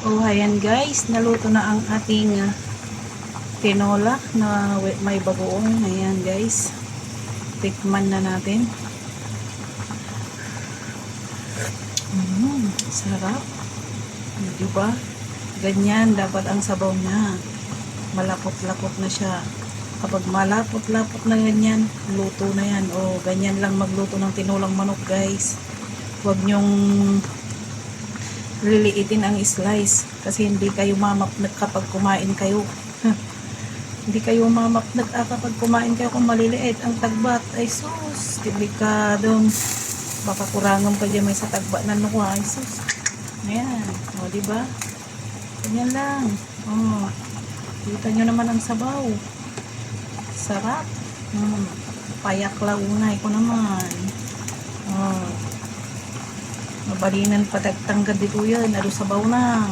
Oh, ayan guys, naluto na ang ating ah, tinola na may bagoong. Ayan guys. Tikman na natin. Mm, sarap. Di ba? Ganyan dapat ang sabaw niya. Malapot-lapot na siya. Kapag malapot-lapot na ganyan, luto na yan. O, ganyan lang magluto ng tinolang manok guys. Huwag nyong liliitin ang slice kasi hindi kayo mamapnag kapag kumain kayo. Hindi kayo mamapnag ah, kapag kumain kayo kung maliliit ang tagbat. Ay sus delikadong baka kurangan pa dyan may sa tagbat na nukuha ay sus. Ayan. O diba? Ganyan lang. O kita nyo naman ang sabaw. Sarap. Hmm. payak launay ko naman oh Mabalinan pa tagtanggad dito yan. Aro sabaw na.